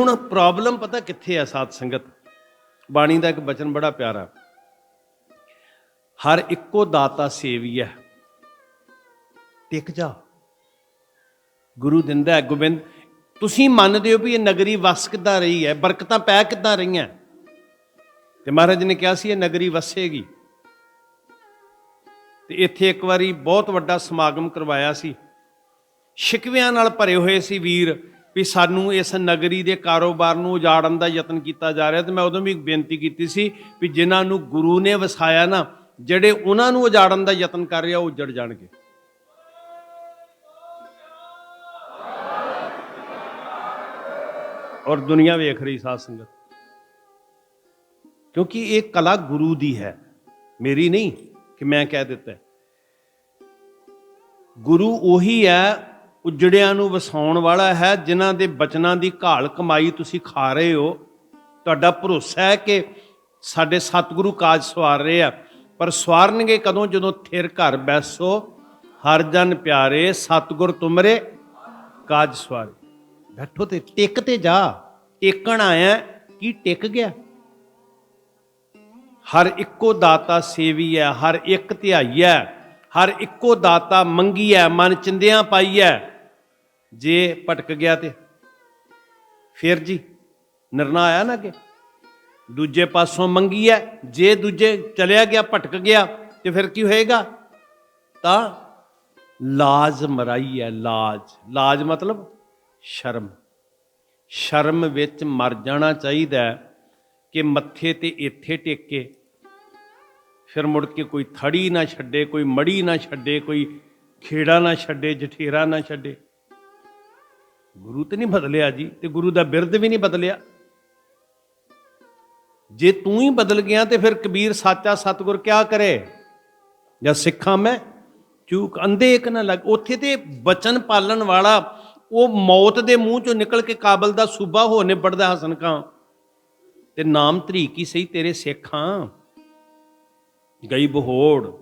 ਹੁਣ ਪ੍ਰੋਬਲਮ ਪਤਾ ਕਿੱਥੇ ਆ ਸਾਧ ਸੰਗਤ? ਬਾਣੀ ਦਾ ਇੱਕ ਬਚਨ ਬੜਾ ਪਿਆਰਾ। ਹਰ ਇੱਕੋ ਦਾਤਾ ਸੇਵੀਐ। ਟਿਕ ਜਾ। ਗੁਰੂ ਦਿੰਦਾ ਗੋਬਿੰਦ, ਤੁਸੀਂ ਮੰਨਦੇ ਹੋ ਵੀ ਇਹ ਨਗਰੀ ਵਸ ਕਿੱਦਾਂ ਰਹੀ ਹੈ? ਬਰਕਤਾਂ ਪੈ ਕਿੱਦਾਂ ਰਹੀਆਂ? ਤੇ ਮਹਾਰਾਜ ਨੇ ਕਿਹਾ ਸੀ, ਇਹ ਨਗਰੀ ਵਸੇਗੀ। ਤੇ ਇੱਥੇ ਇੱਕ ਵਾਰੀ ਬਹੁਤ ਵੱਡਾ ਸਮਾਗਮ ਕਰਵਾਇਆ ਸੀ। ਸ਼ਿਕਵਿਆਂ ਨਾਲ ਭਰੇ ਹੋਏ ਸੀ ਵੀਰ। ਵੀ ਸਾਨੂੰ ਇਸ ਨਗਰੀ ਦੇ ਕਾਰੋਬਾਰ ਨੂੰ ਉਜਾੜਨ ਦਾ ਯਤਨ ਕੀਤਾ ਜਾ ਰਿਹਾ ਤੇ ਮੈਂ ਉਦੋਂ ਵੀ ਇੱਕ ਬੇਨਤੀ ਕੀਤੀ ਸੀ ਵੀ ਜਿਨ੍ਹਾਂ ਨੂੰ ਗੁਰੂ ਨੇ ਵਸਾਇਆ ਨਾ, ਜਿਹੜੇ ਉਹਨਾਂ ਨੂੰ ਉਜਾੜਨ ਦਾ ਯਤਨ ਕਰ ਰਿਹਾ, ਉਹ ਉਜੜ ਜਾਣਗੇ। ਔਰ ਦੁਨੀਆ ਵੇਖ ਰਹੀ ਸਾਧ ਸੰਗਤ। ਕਿਉਂਕਿ ਇਹ ਕਲਾ ਗੁਰੂ ਦੀ ਹੈ। ਮੇਰੀ ਨਹੀਂ ਕਿ ਮੈਂ ਕਹਿ ਦਿੱਤਾ ਗੁਰੂ ਉਹੀ ਹੈ ਉਜੜਿਆਂ ਨੂੰ ਵਸਾਉਣ ਵਾਲਾ ਹੈ, ਜਿਨ੍ਹਾਂ ਦੇ ਬਚਨਾਂ ਦੀ ਘਾਲ ਕਮਾਈ ਤੁਸੀਂ ਖਾ ਰਹੇ ਹੋ। ਤੁਹਾਡਾ ਭਰੋਸਾ ਹੈ ਕਿ ਸਾਡੇ ਸਤਿਗੁਰੂ ਕਾਜ ਸਵਾਰ ਰਹੇ ਆ, ਪਰ ਸਵਾਰਨਗੇ ਕਦੋਂ? ਜਦੋਂ ਥਿਰ ਘਰ ਬੈਸੋ, ਹਰ ਜਨ ਪਿਆਰੇ, ਸਤਿਗੁਰ ਤੁਮਰੇ, ਕਾਜ ਸਵਾਰੇ। ਬੈਠੋ ਤੇ ਟਿਕ ਤੇ ਜਾ। ਟੇਕਣ ਆਇਆ, ਕੀ ਟਿਕ ਗਿਆ? ਹਰ ਇੱਕੋ ਦਾਤਾ ਸੇਵੀ ਹੈ ਹਰ ਇੱਕ ਧਿਆਈ ਹੈ ਹਰ ਇੱਕੋ ਦਾਤਾ ਮੰਗੀ ਹੈ ਮਨ ਚਿੰਦਿਆਂ ਪਾਈ ਹੈ ਜੇ ਭਟਕ ਗਿਆ ਤੇ ਫਿਰ ਜੀ ਨਿਰਣਾ ਆਇਆ ਨਾ ਕਿ ਦੂਜੇ ਪਾਸੋਂ ਮੰਗੀ ਹੈ ਜੇ ਦੂਜੇ ਚਲਿਆ ਗਿਆ, ਭਟਕ ਗਿਆ ਤੇ ਫਿਰ ਕੀ ਹੋਏਗਾ? ਤਾਂ ਲਾਜ ਮਰਾਈ ਹੈ ਲਾਜ। ਲਾਜ ਮਤਲਬ ਸ਼ਰਮ। ਸ਼ਰਮ ਵਿੱਚ ਮਰ ਜਾਣਾ ਚਾਹੀਦਾ ਕਿ ਮੱਥੇ ਤੇ ਇੱਥੇ ਟੇਕੇ ਫਿਰ ਮੁੜ ਕੇ ਕੋਈ ਥੜੀ ਨਾ ਛੱਡੇ, ਕੋਈ ਮੜੀ ਨਾ ਛੱਡੇ, ਕੋਈ ਖੇੜਾ ਨਾ ਛੱਡੇ, ਜਠੇਰਾ ਨਾ ਛੱਡੇ। ਗੁਰੂ ਤੇ ਨਹੀਂ ਬਦਲਿਆ ਜੀ, ਤੇ ਗੁਰੂ ਦਾ ਬਿਰਦ ਵੀ ਨਹੀਂ ਬਦਲਿਆ। ਜੇ ਤੂੰ ਹੀ ਬਦਲ ਗਿਆ ਤੇ ਫਿਰ ਕਬੀਰ ਸਾਚਾ ਸਤਗੁਰ ਕਿਆ ਕਰੇ? ਜਾਂ ਸਿੱਖਾਂ ਮੈਂ? ਚੂਕ ਅੰਧੇ ਇੱਕ ਨਾ ਲੱਗ। ਉੱਥੇ ਤੇ ਬਚਨ ਪਾਲਣ ਵਾਲਾ, ਉਹ ਮੌਤ ਦੇ ਮੂੰਹ ਚੋਂ ਨਿਕਲ ਕੇ ਕਾਬਲ ਦਾ ਸੂਬਾ ਹੋ ਨਿਬੜਦਾ ਹਸਨ ਖਾਂ। ਤੇ ਨਾਮ ਧਰੀਕੀ ਸਹੀ ਤੇਰੇ ਸਿੱਖਾਂ ਗਈ ਬਹੋੜ,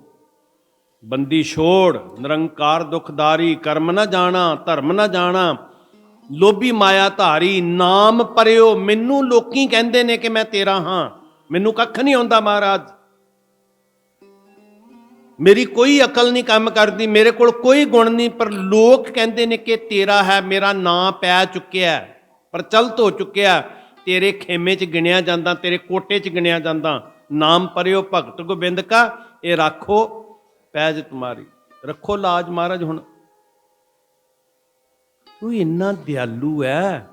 ਬੰਦੀ ਛੋੜ, ਨਿਰੰਕਾਰ ਦੁਖਦਾਰੀ, ਕਰਮ ਨਾ ਜਾਣਾ, ਧਰਮ ਨਾ ਜਾਣਾ। ਲੋਭੀ ਮਾਇਆ ਧਾਰੀ ਨਾਮ ਪਰਿਓ। ਮੈਨੂੰ ਲੋਕੀ ਕਹਿੰਦੇ ਨੇ ਕਿ ਮੈਂ ਤੇਰਾ ਹਾਂ। ਮੈਨੂੰ ਕੱਖ ਨਹੀਂ ਆਉਂਦਾ ਮਹਾਰਾਜ। ਮੇਰੀ ਕੋਈ ਅਕਲ ਨਹੀਂ ਕੰਮ ਕਰਦੀ ਮੇਰੇ ਕੋਲ ਕੋਈ ਗੁਣ ਨਹੀਂ ਪਰ ਲੋਕ ਕਹਿੰਦੇ ਨੇ ਕਿ ਤੇਰਾ ਹੈ ਮੇਰਾ ਨਾਂ ਪੈ ਚੁੱਕਿਆ ਹੈ, ਪ੍ਰਚਲਿਤ ਹੋ ਚੁੱਕਿਆ ਤੇਰੇ ਖੇਮੇ 'ਚ ਗਿਣਿਆ ਜਾਂਦਾ ਤੇਰੇ ਕੋਟੇ 'ਚ ਗਿਣਿਆ ਜਾਂਦਾ। ਨਾਮ ਪਰਿਓ ਭਗਤ ਗੋਬਿੰਦ ਕਾ ਇਹ ਰੱਖੋ ਪੈਜ ਤੁਮਾਰੀ। ਰੱਖੋ ਲਾਜ ਮਹਾਰਾਜ ਹੁਣ। ਤੂੰ ਇੰਨਾ ਦਿਆਲੂ ਹੈ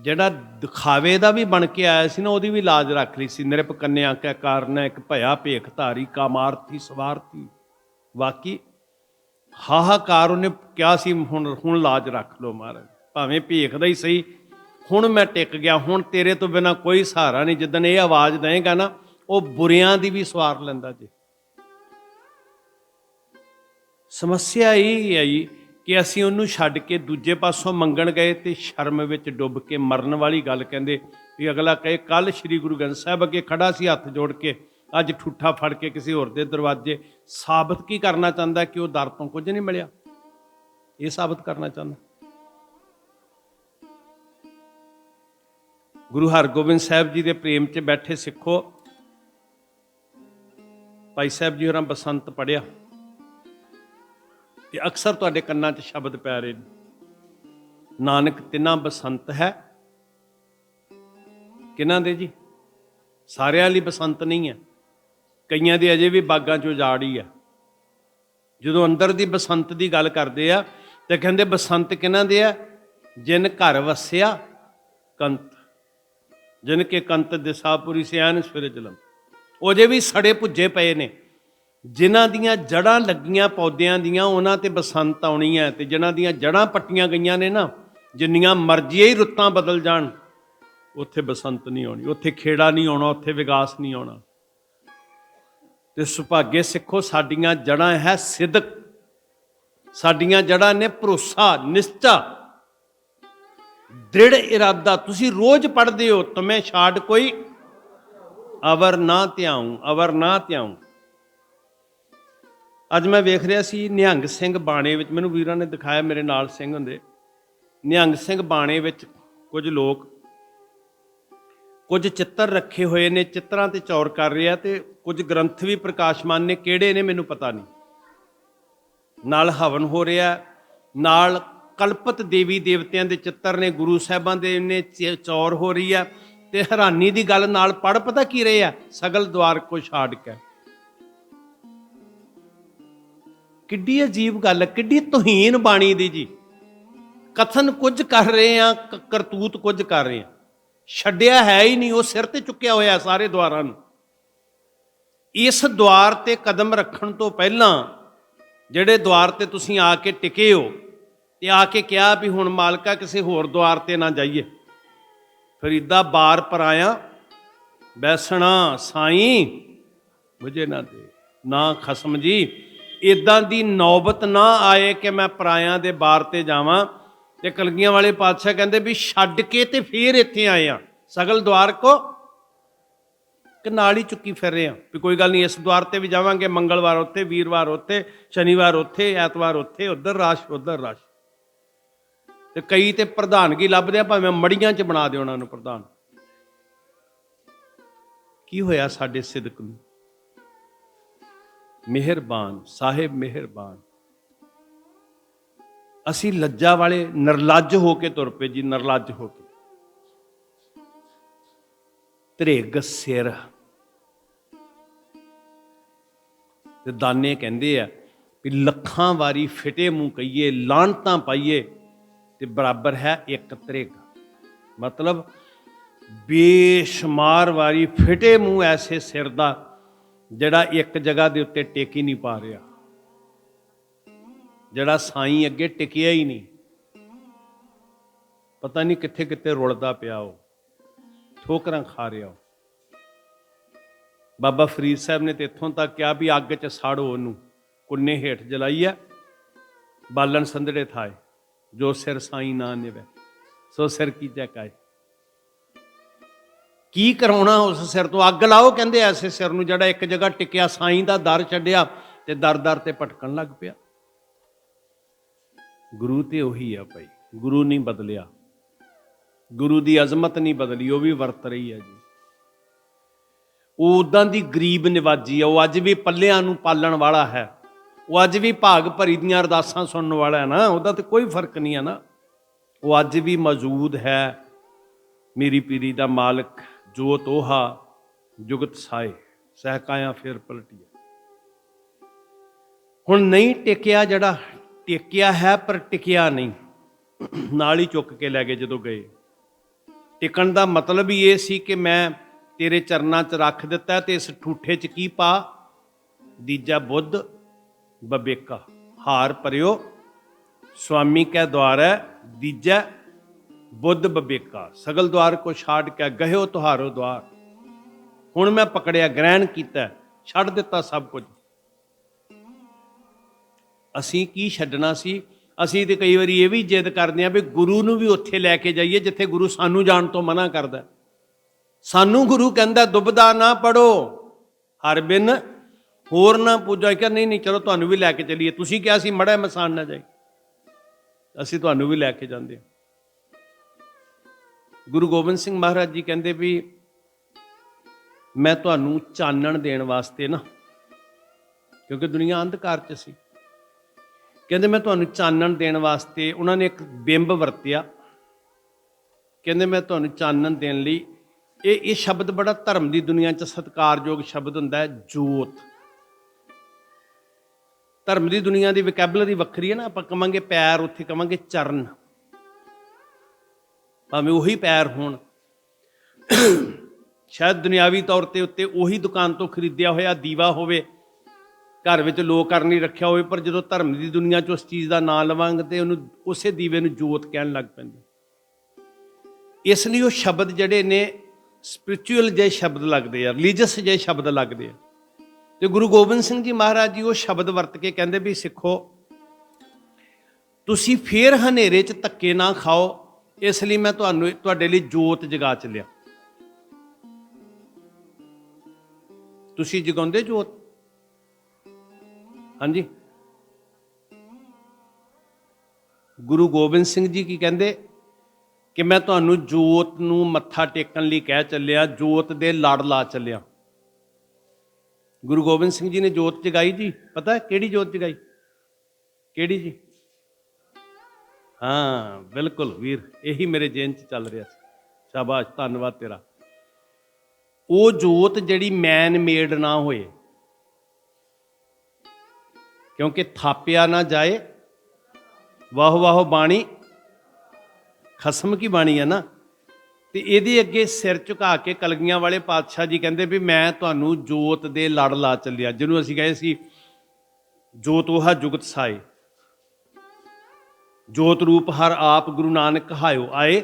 ਜਿਹੜਾ ਦਿਖਾਵੇ ਦਾ ਵੀ ਬਣ ਕੇ ਆਇਆ ਸੀ ਨਾ, ਉਹਦੀ ਵੀ ਲਾਜ ਰੱਖ ਲਈ ਸੀ। ਨਿਰਪ ਕੰਨਿਆ ਕੈ ਕਾਰਨ ਇੱਕ ਭਇਆ ਭੇਖ ਧਾਰੀ, ਕਾਮਾਰਥੀ, ਸਵਾਰਥੀ। ਵਾਕੀ ਹਾਹਾਕਾਰ ਉਹਨੇ ਕਿਹਾ ਸੀ, ਹੁਣ ਹੁਣ ਲਾਜ ਰੱਖ ਲੋ ਮਹਾਰਾਜ। ਭਾਵੇਂ ਭੇਖ ਦਾ ਹੀ ਸਹੀ, ਹੁਣ ਮੈਂ ਟਿਕ ਗਿਆ, ਹੁਣ ਤੇਰੇ ਤੋਂ ਬਿਨਾ ਕੋਈ ਸਹਾਰਾ ਨਹੀਂ। ਜਿੱਦਣ ਇਹ ਆਵਾਜ਼ ਦੇਗਾ ਨਾ, ਉਹ ਬੁਰਿਆਂ ਦੀ ਵੀ ਸਵਾਰ ਲੈਂਦਾ ਜੀ। ਸਮੱਸਿਆ ਇਹ ਹੈ ਜੀ ਕਿ ਅਸੀਂ ਉਹਨੂੰ ਛੱਡ ਕੇ ਦੂਜੇ ਪਾਸੋਂ ਮੰਗਣ ਗਏ ਤੇ ਸ਼ਰਮ ਵਿੱਚ ਡੁੱਬ ਕੇ ਮਰਨ ਵਾਲੀ ਗੱਲ ਕਹਿੰਦੇ ਵੀ ਅਗਲਾ ਕਹੇ ਕੱਲ ਸ੍ਰੀ ਗੁਰੂ ਗ੍ਰੰਥ ਸਾਹਿਬ ਅੱਗੇ ਖੜਾ ਸੀ ਹੱਥ ਜੋੜ ਕੇ, ਅੱਜ ਠੂਠਾ ਫੜ ਕੇ ਕਿਸੇ ਹੋਰ ਦੇ ਦਰਵਾਜ਼ੇ। ਸਾਬਤ ਕੀ ਕਰਨਾ ਚਾਹੁੰਦਾ ਕਿ ਉਹ ਦਰ ਤੋਂ ਕੁਝ ਨਹੀਂ ਮਿਲਿਆ? ਇਹ ਸਾਬਤ ਕਰਨਾ ਚਾਹੁੰਦਾ। ਗੁਰੂ ਹਰਗੋਬਿੰਦ ਸਾਹਿਬ ਜੀ ਦੇ ਪ੍ਰੇਮ 'ਚ ਬੈਠੇ ਸਿੱਖੋ। ਭਾਈ ਸਾਹਿਬ ਜੀ ਹੋਰਾਂ ਬਸੰਤ ਪੜਿਆ ਤੇ ਅਕਸਰ ਤੁਹਾਡੇ ਕੰਨਾਂ 'ਚ ਸ਼ਬਦ ਪੈ ਰਹੇ ਨੇ। ਨਾਨਕ, ਤਿੰਨਾ ਬਸੰਤ ਹੈ। ਕਿਹਨਾਂ ਦੇ ਜੀ? ਸਾਰਿਆਂ ਲਈ ਬਸੰਤ ਨਹੀਂ ਹੈ। ਕਈਆਂ ਦੇ ਅਜੇ ਵੀ ਬਾਗਾਂ 'ਚ ਉਜਾੜ ਹੀ ਹੈ। ਜਦੋਂ ਅੰਦਰ ਦੀ ਬਸੰਤ ਦੀ ਗੱਲ ਕਰਦੇ ਆ, ਤੇ ਕਹਿੰਦੇ ਬਸੰਤ ਕਿਹਨਾਂ ਦੇ ਆ? ਜਿਨ ਘਰ ਵਸਿਆ ਕੰਤ। ਜਿਨ ਕੇ ਕੰਤ ਦਿਸਾਪੁਰੀ ਸਿਆਨ ਸਵੇਰੇ ਜਲਮ। ਉਹ ਜੇ ਵੀ ਸੜੇ ਭੁੱਜੇ ਪਏ ਨੇ। ਜਿਨ੍ਹਾਂ ਦੀਆਂ ਜੜਾਂ ਲੱਗੀਆਂ ਪੌਦਿਆਂ ਦੀਆਂ, ਉਹਨਾਂ ਤੇ ਬਸੰਤ ਆਉਣੀ ਹੈ ਤੇ ਜਿਨ੍ਹਾਂ ਦੀਆਂ ਜੜਾਂ ਪੱਟੀਆਂ ਗਈਆਂ ਨੇ ਨਾ, ਜਿੰਨੀਆਂ ਮਰਜ਼ੀ ਹੀ ਰੁੱਤਾਂ ਬਦਲ ਜਾਣ, ਉੱਥੇ ਬਸੰਤ ਨਹੀਂ ਆਉਣੀ, ਉੱਥੇ ਖੇੜਾ ਨਹੀਂ ਆਉਣਾ, ਉੱਥੇ ਵਿਕਾਸ ਨਹੀਂ ਆਉਣਾ। ਤੇ ਸੁਭਾਗੇ ਸਿੱਖੋ, ਸਾਡੀਆਂ ਜੜਾਂ ਹੈ ਸਿੱਧਕ, ਸਾਡੀਆਂ ਜੜਾਂ ਨੇ ਭਰੋਸਾ, ਨਿਸ਼ਚਾ। ਦ੍ਰਿੜ ਇਰਾਦਾ, ਤੁਸੀਂ ਰੋਜ਼ ਪੜ੍ਹਦੇ ਹੋ, ਤੁਮੇ ਛਾੜ ਕੋਈ, ਅਵਰ ਨਾ ਧਿਆਉ, ਅਵਰ ਨਾ ਧਿਆਉ। ਅੱਜ ਮੈਂ ਵੇਖ ਰਿਹਾ ਸੀ ਨਿਹੰਗ ਸਿੰਘ ਬਾਣੇ ਵਿੱਚ, ਮੈਨੂੰ ਵੀਰਾਂ ਨੇ ਦਿਖਾਇਆ ਮੇਰੇ ਨਾਲ ਸਿੰਘ ਹੁੰਦੇ। ਨਿਹੰਗ ਸਿੰਘ ਬਾਣੇ ਵਿੱਚ ਕੁਝ ਲੋਕ ਕੁਝ ਚਿੱਤਰ ਰੱਖੇ ਹੋਏ ਨੇ, ਚਿੱਤਰਾਂ ਤੇ ਚੌਰ ਕਰ ਰਿਹਾ ਤੇ ਕੁਝ ਗ੍ਰੰਥ ਵੀ ਪ੍ਰਕਾਸ਼ਮਾਨ ਨੇ, ਕਿਹੜੇ ਨੇ ਮੈਨੂੰ ਪਤਾ ਨਹੀਂ। ਨਾਲ ਹਵਨ ਹੋ ਰਿਹਾ, ਨਾਲ ਕਲਪਤ ਦੇਵੀ ਦੇਵਤਿਆਂ ਦੇ ਚਿੱਤਰ ਨੇ, ਗੁਰੂ ਸਾਹਿਬਾਂ ਦੇ ਨੇ ਚੌਰ ਹੋ ਰਹੀ ਆ ਤੇ ਹੈਰਾਨੀ ਦੀ ਗੱਲ ਨਾਲ ਪੜ ਪਤਾ ਕੀ ਰਹੇ ਆ? ਸਗਲ ਦਵਾਰ ਕੋ ਛਾੜ ਕੇ। ਕਿੱਡੀ ਅਜੀਬ ਗੱਲ ਹੈ ਕਿੱਡੀ ਤੋਹੀਨ ਬਾਣੀ ਦੀ ਜੀ। ਕਥਨ ਕੁਝ ਕਰ ਰਹੇ ਆ ਕਰਤੂਤ ਕੁਝ ਕਰ ਰਹੇ ਆ ਛੱਡਿਆ ਹੈ ਹੀ ਨਹੀਂ, ਉਹ ਸਿਰ ਤੇ ਚੁੱਕਿਆ ਹੋਇਆ ਸਾਰੇ ਦੁਆਰਾਂ ਨੂੰ। ਇਸ ਦੁਆਰ ਤੇ ਕਦਮ ਰੱਖਣ ਤੋਂ ਪਹਿਲਾਂ ਜਿਹੜੇ ਦੁਆਰ ਤੇ ਤੁਸੀਂ ਆ ਕੇ ਟਿਕੇ ਹੋ ਤੇ ਆ ਕੇ ਕਿਹਾ ਵੀ ਹੁਣ ਮਾਲਕਾ ਕਿਸੇ ਹੋਰ ਦੁਆਰ ਤੇ ਨਾ ਜਾਈਏ। ਫਰੀਦਾ ਬਾਰ ਪਰ ਆਇਆ, ਬੈਸਣਾ ਸਾਈਂ ਮੁਝੇ ਨਾ ਦੇ, ਨਾ ਖਸਮ ਜੀ। ਇਦਾਂ ਦੀ ਨੌਬਤ ਨਾ ਆਏ ਕਿ ਮੈਂ ਪਰਾਇਆਂ ਦੇ ਬਾਰ ਤੇ ਜਾਵਾਂ। ਤੇ ਕਲਗੀਆਂ ਵਾਲੇ ਪਾਤਸ਼ਾਹ ਕਹਿੰਦੇ ਵੀ ਛੱਡ ਕੇ ਤੇ ਫੇਰ ਇੱਥੇ ਆਏ ਆ। ਸਗਲ ਦਵਾਰ ਕੋ ਕਿ ਨਾਲ ਹੀ ਚੁੱਕੀ ਫਿਰ ਰਹੇ ਆ। ਵੀ ਕੋਈ ਗੱਲ ਨਹੀਂ, ਇਸ ਦਵਾਰ ਤੇ ਵੀ ਜਾਵਾਂਗੇ, ਮੰਗਲਵਾਰ ਉੱਥੇ, ਵੀਰਵਾਰ ਉੱਥੇ, ਸ਼ਨੀਵਾਰ ਉੱਥੇ, ਐਤਵਾਰ ਉੱਥੇ, ਉਧਰ ਰਾਸ਼ ਉਧਰ ਰਾਸ਼। ਤੇ ਕਈ ਤੇ ਪ੍ਰਧਾਨਗੀ ਲੱਭਦੇ ਆ, ਭਾਵੇਂ ਮੜੀਆਂ 'ਚ ਬਣਾ ਦਿਓ ਉਹਨਾਂ ਨੂੰ ਪ੍ਰਧਾਨ। ਕੀ ਹੋਇਆ ਸਾਡੇ ਸਿਦਕ ਨੂੰ? ਮਿਹਰਬਾਨ, ਸਾਹਿਬ ਮਿਹਰਬਾਨ। ਅਸੀਂ ਲੱਜਾ ਵਾਲੇ ਨਿਰਲੱਜ ਹੋ ਕੇ ਤੁਰ ਪਏ ਜੀ, ਨਿਰਲੱਜ ਹੋ ਕੇ। ਧਰੇਗ ਸਿਰ। ਤੇ ਦਾਨੇ ਕਹਿੰਦੇ ਆ ਵੀ ਲੱਖਾਂ ਵਾਰੀ ਫਿਟੇ ਮੂੰਹ ਕਹੀਏ ਲਾਂਟਾਂ ਪਾਈਏ ਤੇ ਬਰਾਬਰ ਹੈ ਇੱਕ ਧਰੇਗ। ਮਤਲਬ ਬੇਸ਼ੁਮਾਰ ਵਾਰੀ ਫਿਟੇ ਮੂੰਹ ਐਸੇ ਸਿਰ ਦਾ ਜਿਹੜਾ ਇੱਕ ਜਗ੍ਹਾ ਦੇ ਉੱਤੇ ਟਿਕ ਹੀ ਨਹੀਂ ਪਾ ਰਿਹਾ। ਜਿਹੜਾ ਸਾਈਂ ਅੱਗੇ ਟਿਕਿਆ ਹੀ ਨਹੀਂ। ਪਤਾ ਨਹੀਂ ਕਿੱਥੇ ਕਿੱਥੇ ਰੁਲਦਾ ਪਿਆ ਉਹ। ਠੋਕਰਾਂ ਖਾ ਰਿਹਾ ਉਹ। ਬਾਬਾ ਫਰੀਦ ਸਾਹਿਬ ਨੇ ਤੇ ਇੱਥੋਂ ਤੱਕ ਕਿਹਾ ਵੀ ਅੱਗ 'ਚ ਸਾੜੋ ਉਹਨੂੰ। ਕੁੰਨੇ ਹੇਠ ਜਲਾਈ ਹੈ ਬਾਲਣ ਸੰਧੜੇ ਥਾਏ। ਜੋ ਸਿਰ ਸਾਈਂ ਨਾ ਨਿਵੇ। ਸੋ ਸਿਰ ਕੀ ਜਕਾਏ ਕੀ ਕਰਾਉਣਾ ਉਸ ਸਿਰ ਤੋਂ? ਅੱਗ ਲਾਓ ਕਹਿੰਦੇ ਐਸੇ ਸਿਰ ਨੂੰ ਜਿਹੜਾ ਇੱਕ ਜਗ੍ਹਾ ਟਿਕਿਆ, ਸਾਈਂ ਦਾ ਦਰ ਛੱਡਿਆ ਤੇ ਦਰ-ਦਰ ਤੇ ਭਟਕਣ ਲੱਗ ਪਿਆ। ਗੁਰੂ ਤੇ ਉਹੀ ਆ ਭਾਈ, ਗੁਰੂ ਨਹੀਂ ਬਦਲਿਆ। ਗੁਰੂ ਦੀ ਅਜ਼ਮਤ ਨਹੀਂ ਬਦਲੀ, ਉਹ ਵੀ ਵਰਤ ਰਹੀ ਹੈ ਜੀ। ਉਹ ਉਦਾਂ ਦੀ ਗਰੀਬ ਨਿਵਾਜੀ ਆ, ਉਹ ਅੱਜ ਵੀ ਪੱਲਿਆਂ ਨੂੰ ਪਾਲਣ ਵਾਲਾ ਹੈ। ਉਹ ਅੱਜ ਵੀ ਭਾਗ ਭਰੀ ਦੀਆਂ ਅਰਦਾਸਾਂ ਸੁਣਨ ਵਾਲਾ ਹੈ ਨਾ, ਉਹਦਾ ਤੇ ਕੋਈ ਫ਼ਰਕ ਨਹੀਂ ਹੈ ਨਾ। ਉਹ ਅੱਜ ਵੀ ਮੌਜੂਦ ਹੈ, ਮੇਰੀ ਪੀਰੀ ਦਾ ਮਾਲਕ। ਜੋਤ ਉਹਾ ਜੁਗਤ ਸਾਏ, ਸਹਿਕਾਇਆ ਫਿਰ ਪਲਟਿਆ। ਹੁਣ ਨਹੀਂ ਟਿਕਿਆ ਜਿਹੜਾ ਟਿਕਿਆ ਹੈ, ਪਰ ਟਿਕਿਆ ਨਹੀਂ। ਨਾਲ ਹੀ ਚੁੱਕ ਕੇ ਲੈ ਗਏ ਜਦੋਂ ਗਏ। ਟਿਕਣ ਦਾ ਮਤਲਬ ਹੀ ਇਹ ਸੀ ਕਿ ਮੈਂ ਤੇਰੇ ਚਰਨਾਂ 'ਚ ਰੱਖ ਦਿੱਤਾ ਤੇ ਇਸ ਠੂਠੇ 'ਚ ਕੀ ਪਾ? ਦੀਜਾ ਬੁੱਧ, ਬਬੇਕਾ। ਹਾਰ ਪਰਿਓ ਸੁਆਮੀ ਕੈ ਦੁਆਰੈ, ਦੀਜਾ ਬੁੱਧ ਬਬੇਕਾ, ਸਗਲ ਦਵਾਰ ਕੋ ਛਾੜ ਕੇ ਗਹਿਓ ਤੁਹਾਰੋ ਦਵਾਰ ਹੁਣ ਮੈਂ ਪਕੜਿਆ, ਗ੍ਰਹਿਣ ਕੀਤਾ, ਛੱਡ ਦਿੱਤਾ ਸਭ ਕੁਝ। ਅਸੀਂ ਕੀ ਛੱਡਣਾ ਸੀ? ਅਸੀਂ ਤੇ ਕਈ ਵਾਰੀ ਇਹ ਵੀ ਜਿੱਦ ਕਰਦੇ ਆਂ ਵੀ ਗੁਰੂ ਨੂੰ ਵੀ ਉੱਥੇ ਲੈ ਕੇ ਜਾਈਏ, ਜਿੱਥੇ ਗੁਰੂ ਸਾਨੂੰ ਜਾਣ ਤੋਂ ਮਨਾ ਕਰਦਾ। ਸਾਨੂੰ ਗੁਰੂ ਕਹਿੰਦਾ, ਦੁਬਦਾ ਨਾ ਪੜੋ। ਹਰ ਬਿਨ ਹੋਰ ਨਾ ਪੂਜਾ ਕਿ ਨਹੀਂ ਨਹੀਂ, ਚਲੋ, ਤੁਹਾਨੂੰ ਵੀ ਲੈ ਕੇ ਚਲੀਏ। ਤੁਸੀਂ ਕਿਹਾ ਸੀ, ਮੜਾ ਮਸਾਨ ਨਾ ਜਾਈ। ਅਸੀਂ ਤੁਹਾਨੂੰ ਵੀ ਲੈ ਕੇ ਜਾਂਦੇ ਗੁਰੂ ਗੋਬਿੰਦ ਸਿੰਘ ਮਹਾਰਾਜ ਜੀ ਕਹਿੰਦੇ ਵੀ ਮੈਂ ਤੁਹਾਨੂੰ ਚਾਨਣ ਦੇਣ ਵਾਸਤੇ ਨਾ, ਕਿਉਂਕਿ ਦੁਨੀਆ ਅੰਧਕਾਰ 'ਚ ਸੀ। ਕਹਿੰਦੇ ਮੈਂ ਤੁਹਾਨੂੰ ਚਾਨਣ ਦੇਣ ਵਾਸਤੇ ਉਹਨਾਂ ਨੇ ਇੱਕ ਬਿੰਬ ਵਰਤਿਆ। ਕਹਿੰਦੇ ਮੈਂ ਤੁਹਾਨੂੰ ਚਾਨਣ ਦੇਣ ਲਈ, ਇਹ ਇਹ ਸ਼ਬਦ ਬੜਾ ਧਰਮ ਦੀ ਦੁਨੀਆ 'ਚ ਸਤਿਕਾਰਯੋਗ ਸ਼ਬਦ ਹੁੰਦਾ ਹੈ, ਜੋਤ। ਧਰਮ ਦੀ ਦੁਨੀਆ ਦੀ ਵੋਕੈਬਲਰੀ ਵੱਖਰੀ ਹੈ ਨਾ, ਆਪਾਂ ਕਵਾਂਗੇ ਪੈਰ, ਉੱਥੇ ਕਵਾਂਗੇ ਚਰਨ। ਭਾਵੇਂ ਉਹੀ ਪੈਰ ਹੋਣ। ਸ਼ਾਇਦ ਦੁਨਿਆਵੀ ਤੌਰ ਤੇ ਉੱਤੇ ਉਹੀ ਦੁਕਾਨ ਤੋਂ ਖਰੀਦਿਆ ਹੋਇਆ ਦੀਵਾ ਹੋਵੇ, ਘਰ ਵਿੱਚ ਲੋਕ ਕਰ ਨਹੀਂ ਰੱਖਿਆ ਹੋਵੇ, ਪਰ ਜਦੋਂ ਧਰਮ ਦੀ ਦੁਨੀਆ 'ਚ ਉਸ ਚੀਜ਼ ਦਾ ਨਾਂ ਲਵਾਂਗੇ ਤੇ ਉਹਨੂੰ, ਉਸੇ ਦੀਵੇ ਨੂੰ ਜੋਤ ਕਹਿਣ ਲੱਗ ਪੈਂਦੇ। ਇਸ ਲਈ ਉਹ ਸ਼ਬਦ ਜਿਹੜੇ ਨੇ ਸਪਿਰਚੁਅਲ ਜੇ ਸ਼ਬਦ ਲੱਗਦੇ ਆ ਰਿਲੀਜੀਅਸ ਜੇ ਸ਼ਬਦ ਲੱਗਦੇ ਆ। ਤੇ ਗੁਰੂ ਗੋਬਿੰਦ ਸਿੰਘ ਜੀ ਮਹਾਰਾਜ ਜੀ ਉਹ ਸ਼ਬਦ ਵਰਤ ਕੇ ਕਹਿੰਦੇ ਵੀ ਸਿੱਖੋ, ਤੁਸੀਂ ਫੇਰ ਹਨੇਰੇ 'ਚ ਧੱਕੇ ਨਾ ਖਾਓ ਇਸ ਲਈ ਮੈਂ ਤੁਹਾਨੂੰ ਤੁਹਾਡੇ ਲਈ ਜੋਤ ਜਗਾ ਚ ਤੁਸੀਂ ਜਗਾਉਂਦੇ ਜੋਤ? ਹਾਂਜੀ। ਗੁਰੂ ਗੋਬਿੰਦ ਸਿੰਘ ਜੀ ਕੀ ਕਹਿੰਦੇ? ਕਿ ਮੈਂ ਤੁਹਾਨੂੰ ਜੋਤ ਨੂੰ ਮੱਥਾ ਟੇਕਣ ਲਈ ਕਹਿ ਚੱਲਿਆ, ਜੋਤ ਦੇ ਲੜ ਲਾ ਚੱਲਿਆ। ਗੁਰੂ ਗੋਬਿੰਦ ਸਿੰਘ ਜੀ ਨੇ ਜੋਤ ਜਗਾਈ ਜੀ? ਪਤਾ ਕਿਹੜੀ ਜੋਤ ਜਗਾਈ? ਕਿਹੜੀ ਜੀ? ਹਾਂ, ਬਿਲਕੁਲ ਵੀਰ, ਇਹੀ ਮੇਰੇ ਜੇਨ ਚ ਚੱਲ ਰਿਹਾ ਸੀ। ਸ਼ਾਬਾਸ਼, ਧੰਨਵਾਦ ਤੇਰਾ। ਉਹ ਜੋਤ ਜਿਹੜੀ ਮੈਨ ਮੇਡ ਨਾ ਹੋਏ, ਕਿਉਂਕਿ ਥਾਪਿਆ ਨਾ ਜਾਏ, ਵਾਹ ਵਾਹ ਬਾਣੀ, ਖਸਮ ਕੀ ਬਾਣੀ ਹੈ ਨਾ? ਤੇ ਇਹਦੇ ਅੱਗੇ ਸਿਰ ਝੁਕਾ ਕੇ ਕਲਗੀਆਂ ਵਾਲੇ ਪਾਤਸ਼ਾਹ ਜੀ ਕਹਿੰਦੇ ਵੀ ਮੈਂ ਤੁਹਾਨੂੰ ਜੋਤ ਦੇ ਲੜ ਲਾ ਚੱਲਿਆ, ਜਿਹਨੂੰ ਅਸੀਂ ਕਹੇ ਸੀ ਜੋਤ ਉਹ ਜੁਗਤ ਸਾਏ। ਜੋਤ ਰੂਪ ਹਰ ਆਪ ਗੁਰੂ ਨਾਨਕ ਹਾਇਓ ਆਏ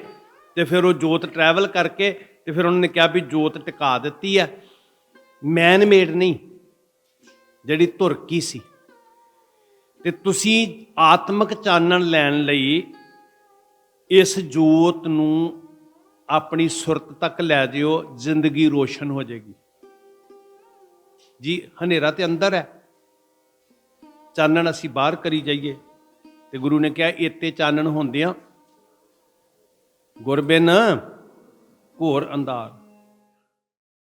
ਤੇ ਫਿਰ ਉਹ ਜੋਤ ਟਰੈਵਲ ਕਰਕੇ ਤੇ ਫਿਰ ਉਹਨਾਂ ਨੇ ਕਿਹਾ ਵੀ ਜੋਤ ਟਿਕਾ ਦਿੱਤੀ ਹੈ। ਮੈਨ ਮੇਡ ਨਹੀਂ, ਜਿਹੜੀ ਧੁਰਕੀ ਸੀ। ਤੇ ਤੁਸੀਂ ਆਤਮਿਕ ਚਾਨਣ ਲੈਣ ਲਈ ਇਸ ਜੋਤ ਨੂੰ ਆਪਣੀ ਸੁਰਤ ਤੱਕ ਲੈ ਜਿਓ, ਜ਼ਿੰਦਗੀ ਰੋਸ਼ਨ ਹੋ ਜਾਏਗੀ। ਜੀ, ਹਨੇਰਾ ਤੇ ਅੰਦਰ ਹੈ। ਚਾਨਣ ਅਸੀਂ ਬਾਹਰ ਕਰੀ ਜਾਈਏ। ਤੇ ਗੁਰੂ ਨੇ ਕਿਹਾ ਏਤੇ ਚਾਨਣ ਹੁੰਦਿਆਂ ਗੁਰਬਿਨ ਘੋਰ ਅੰਧਾਰ।